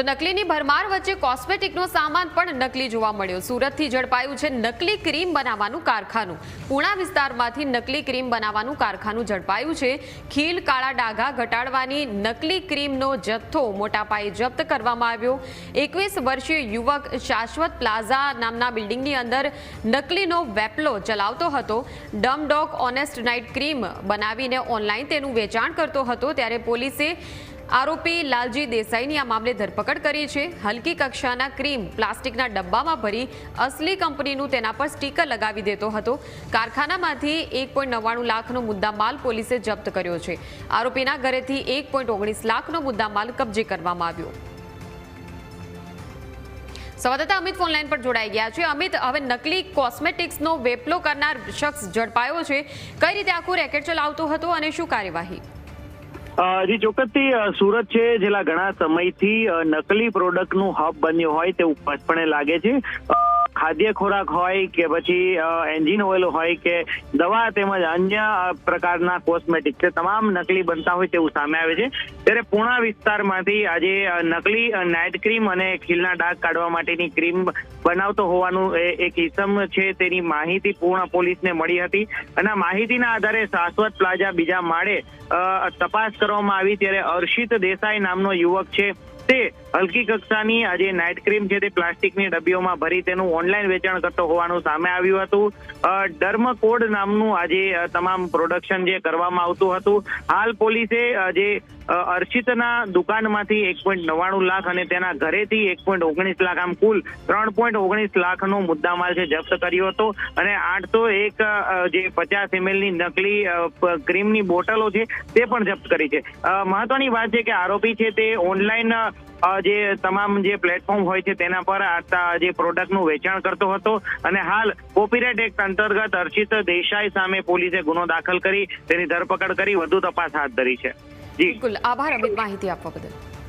તો નકલીની ભરમાર વચ્ચે કોસ્મેટિકનો સામાન પણ નકલી જોવા મળ્યો. સુરતથી ઝડપાયું છે નકલી ક્રીમ બનાવવાનું કારખાનું. પૂણા વિસ્તારમાંથી નકલી ક્રીમ બનાવવાનું કારખાનું ઝડપાયું છે. ખીલ, કાળા ડાઘા ઘટાડવાની નકલી ક્રીમનો જથ્થો મોટા પાયે જપ્ત કરવામાં આવ્યો. એકવીસ વર્ષીય યુવક શાશ્વત પ્લાઝા નામના બિલ્ડિંગની અંદર નકલીનો વેપલો ચલાવતો હતો. ડમડોક ઓનેસ્ટ નાઇટ ક્રીમ બનાવીને ઓનલાઈન તેનું વેચાણ કરતો હતો. ત્યારે પોલીસે આરોપી લાલજી દેસાઈની આ મામલે ધરપકડ કરી છે. હલકી કક્ષાના ક્રીમ પ્લાસ્ટિકના ડબ્બામાં ભરી અસલી કંપનીનું તેના પર સ્ટીકર લગાવી દેતો હતો. કારખાનામાંથી એક પોઈન્ટ નવ્વાણું લાખનો મુદ્દામાલ પોલીસે જપ્ત કર્યો છે. આરોપીના ઘરેથી એક પોઈન્ટ ઓગણીસ લાખનો મુદ્દામાલ કબજે કરવામાં આવ્યો. સંવાદદાતા અમિત ફોનલાઈન પર જોડાઈ ગયા છે. અમિત, હવે નકલી કોસ્મેટિક્સનો વેપલો કરનાર શખ્સ ઝડપાયો છે. કઈ રીતે આખું રેકેટ ચલાવતો હતો અને શું કાર્યવાહી? જી ચોક્કસથી સુરત છે જેલા ઘણા સમયથી નકલી પ્રોડક્ટનું હબ બન્યું હોય તેવું સ્પષ્ટપણે લાગે છે. ખાદ્ય ખોરાક હોય કે પછી એન્જિન ઓઇલ હોય કે દવા તેમજ અન્ય પ્રકારના કોસ્મેટિક છે તમામ નકલી બનતા હોય તેવું સામે આવે છે. ત્યારે પૂણા વિસ્તારમાંથી આજે નકલી નાઇટ ક્રીમ અને ખીલના ડાઘ કાઢવા માટેની ક્રીમ બનાવતો હોવાનું એક ઇસમ છે. તેની માહિતી પૂર્ણ પોલીસને મળી હતી અને માહિતીના આધારે શાશ્વત પ્લાઝા બીજા માળે તપાસ કરવામાં આવી. ત્યારે અર્ષિત દેસાઈ નામનો યુવક છે. તે હલકી કક્ષાની આ જે નાઇટ ક્રીમ છે તે પ્લાસ્ટિકની ડબ્બીઓમાં ભરી તેનું ઓનલાઈન વેચાણ કરતો હોવાનું સામે આવ્યું હતું. ડર્મકોડ ડર્મ કોડ નામનું આજે તમામ પ્રોડક્શન જે કરવામાં આવતું હતું. હાલ પોલીસે જે અ, અર્ષિતના દુકાનમાંથી એક પોઈન્ટ નવ્વાણું લાખ અને તેના ઘરેથી એક પોઈન્ટ ઓગણીસ લાખ આમ કુલ ત્રણ પોઈન્ટ ઓગણીસ લાખનો મુદ્દામાલ છે જપ્ત કર્યો હતો. અને આઠસો એક જે પચાસ એમએલની નકલી ક્રીમની બોટલો છે તે પણ જપ્ત કરી છે. મહત્વની વાત છે કે આરોપી છે તે ઓનલાઈન જે તમામ જે પ્લેટફોર્મ હોય છે તેના પર જે પ્રોડક્ટનું વેચાણ કરતો હતો અને હાલ કોપીરાઇટ એક્ટ અંતર્ગત અર્ચિત દેસાઈ સામે પોલીસે ગુનો દાખલ કરી તેની ધરપકડ કરી, વધુ તપાસ હાથ ધરી છે. જી. બિલકુલ. આભાર અમિત માહિતી આપવા બદલ.